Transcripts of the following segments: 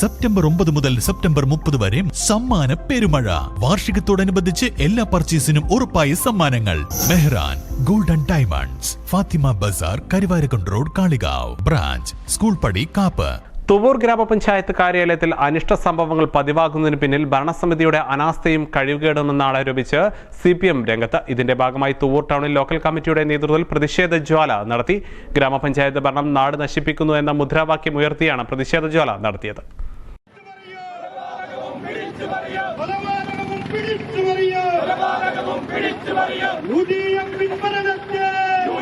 September ഒമ്പത് മുതൽ September മുപ്പത് വരെ സമ്മാന പെരുമഴ. വാർഷികത്തോടനുബന്ധിച്ച് എല്ലാ പർച്ചേസിനും ഉറപ്പായ സമ്മാനങ്ങൾ. Mehran golden diamonds Fathima Bazar Karuvarakundu road Kalikavu. Branch school പടി കാപ്പ്. തുവൂർ ഗ്രാമപഞ്ചായത്ത് കാര്യാലയത്തിൽ അനിഷ്ട സംഭവങ്ങൾ പതിവാകുന്നതിന് പിന്നിൽ ഭരണസമിതിയുടെ അനാസ്ഥയും കഴിവുകേടുമെന്ന് ആരോപിച്ച് സി പി എം രംഗത്ത്. ഇതിന്റെ ഭാഗമായി തുവൂർ ടൗണിൽ ലോക്കൽ കമ്മിറ്റിയുടെ നേതൃത്വത്തിൽ പ്രതിഷേധ ജ്വാല നടത്തി. ഗ്രാമപഞ്ചായത്ത് ഭരണം നാട് നശിപ്പിക്കുന്നു എന്ന മുദ്രാവാക്യം ഉയർത്തിയാണ് പ്രതിഷേധ ജ്വാല നടത്തിയത്. കൊലപാതകവും പിടിച്ചു പറയാ യു ഡി എഫിൻ പിൻഭരണത്തെ യു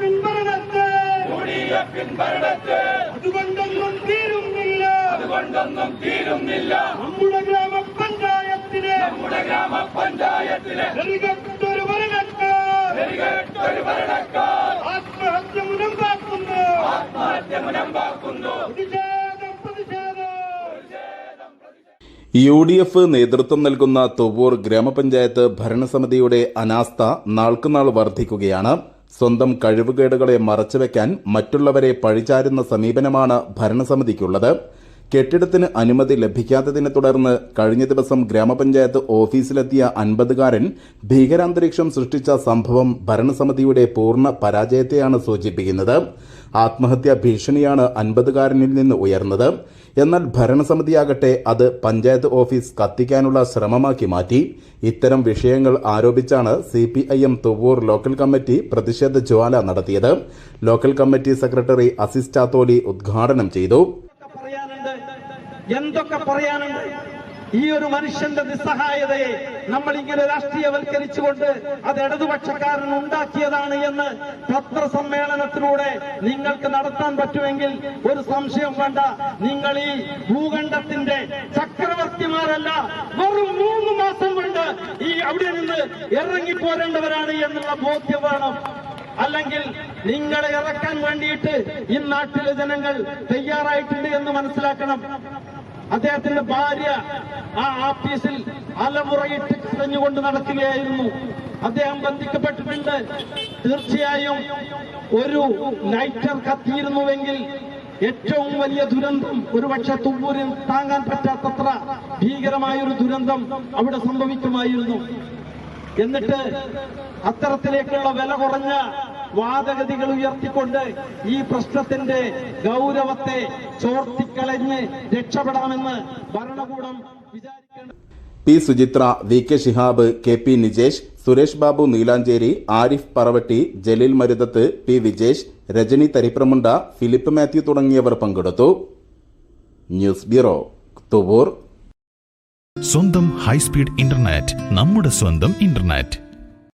പിൻഭരണത്തെ എഫിൻ പിൻഭരണത്തെ അതുകൊണ്ടൊന്നും തീരുന്നില്ല. അതുകൊണ്ടൊന്നും തീരുന്നില്ല. നമ്മുടെ ഗ്രാമപഞ്ചായത്തിലെ. നമ്മുടെ ഗ്രാമപഞ്ചായത്തിലെ. നെറികെട്ടൊരു ഭരണക്കാർ. നെറികെട്ടൊരു ഭരണക്കാർ. ആത്മഹത്യ മുനമ്പാക്കുന്നു. ആത്മഹത്യ മുനമ്പാക്കുന്നു പ്രതിഷേധം പ്രതിഷേധം യു ഡി എഫ് നേതൃത്വം നൽകുന്ന തുവൂർ ഗ്രാമപഞ്ചായത്ത് ഭരണസമിതിയുടെ അനാസ്ഥ നാൾക്കുനാൾ വർദ്ധിക്കുകയാണ്. സ്വന്തം കഴിവുകേടുകളെ മറച്ചുവെക്കാൻ മറ്റുള്ളവരെ പഴിചാരുന്ന സമീപനമാണ് ഭരണസമിതിക്കുള്ളത്. കെട്ടിടത്തിന് അനുമതി ലഭിക്കാത്തതിനെ തുടർന്ന് കഴിഞ്ഞ ദിവസം ഗ്രാമപഞ്ചായത്ത് ഓഫീസിലെത്തിയ അൻപതുകാരൻ ഭീകരാന്തരീക്ഷം സൃഷ്ടിച്ച സംഭവം ഭരണസമിതിയുടെ പൂർണ പരാജയത്തെയാണ് സൂചിപ്പിക്കുന്നത്. ആത്മഹത്യാ ഭീഷണിയാണ് അൻപതുകാരനിൽ നിന്ന് ഉയർന്നത്. എന്നാൽ ഭരണസമിതിയാകട്ടെ അത് പഞ്ചായത്ത് ഓഫീസ് കത്തിക്കാനുള്ള ശ്രമമാക്കി മാറ്റി. ഇത്തരം വിഷയങ്ങൾ ആരോപിച്ചാണ് C P I M Thuvvur local committee പ്രതിഷേധ ജ്വാല നടത്തിയത്. Local committee secretary Aziz Chatholi ഉദ്ഘാടനം ചെയ്തു. എന്തൊക്കെ പറയാനുണ്ട്? ഈ ഒരു മനുഷ്യന്റെ നിസ്സഹായതയെ നമ്മൾ ഇങ്ങനെ രാഷ്ട്രീയവൽക്കരിച്ചുകൊണ്ട് അത് ഇടതുപക്ഷക്കാരൻ ഉണ്ടാക്കിയതാണ് എന്ന് പത്രസമ്മേളനത്തിലൂടെ നിങ്ങൾക്ക് നടത്താൻ പറ്റുമെങ്കിൽ ഒരു സംശയം വേണ്ട. നിങ്ങൾ ഈ ഭൂഖണ്ഡത്തിന്റെ ചക്രവർത്തിമാരല്ല വെറും മൂന്ന് മാസം കൊണ്ട് ഈ അവിടെ നിന്ന് ഇറങ്ങിപ്പോരേണ്ടവരാണ് എന്നുള്ള ബോധ്യം വേണം. അല്ലെങ്കിൽ നിങ്ങളെ ഇറക്കാൻ വേണ്ടിയിട്ട് ഈ നാട്ടിലെ ജനങ്ങൾ തയ്യാറായിട്ടുണ്ട് എന്ന് മനസ്സിലാക്കണം. അദ്ദേഹത്തിന്റെ ഭാര്യ ആ ആഫീസിൽ അലമുറയിട്ട് കരഞ്ഞുകൊണ്ട് നടക്കുകയായിരുന്നു. അദ്ദേഹം ബന്ധിക്കപ്പെട്ടിട്ടുണ്ട്. തീർച്ചയായും ഒരു ലൈറ്റർ കത്തിയിരുന്നുവെങ്കിൽ ഏറ്റവും വലിയ ദുരന്തം ഒരുപക്ഷെ തുമ്പൂരിൽ താങ്ങാൻ പറ്റാത്തത്ര ഭീകരമായൊരു ദുരന്തം അവിടെ സംഭവിക്കുമായിരുന്നു. എന്നിട്ട് അത്തരത്തിലേക്കുള്ള വില കുറഞ്ഞ വാദഗതികൾ ഉയർത്തിക്കൊണ്ട് ഈ പ്രശ്നത്തിന്റെ ഗൗരവത്തെ ചോർത്തിക്കളഞ്ഞ് രക്ഷപ്പെടാമെന്ന് ഭരണകൂടം വിചാരിക്കേണ്ട P Suchithra V K Shihab K P Nijesh Suresh Babu Neelancheri Arif Paravatti Jaleel Maruthath P Vijesh Rajani Tharipramunda Philip Mathew തുടങ്ങിയവർ പങ്കെടുത്തു. News bureau Thuvvur. സ്വന്തം ഹൈസ്പീഡ് ഇന്റർനെറ്റ് നമ്മുടെ സ്വന്തം ഇന്റർനെറ്റ്.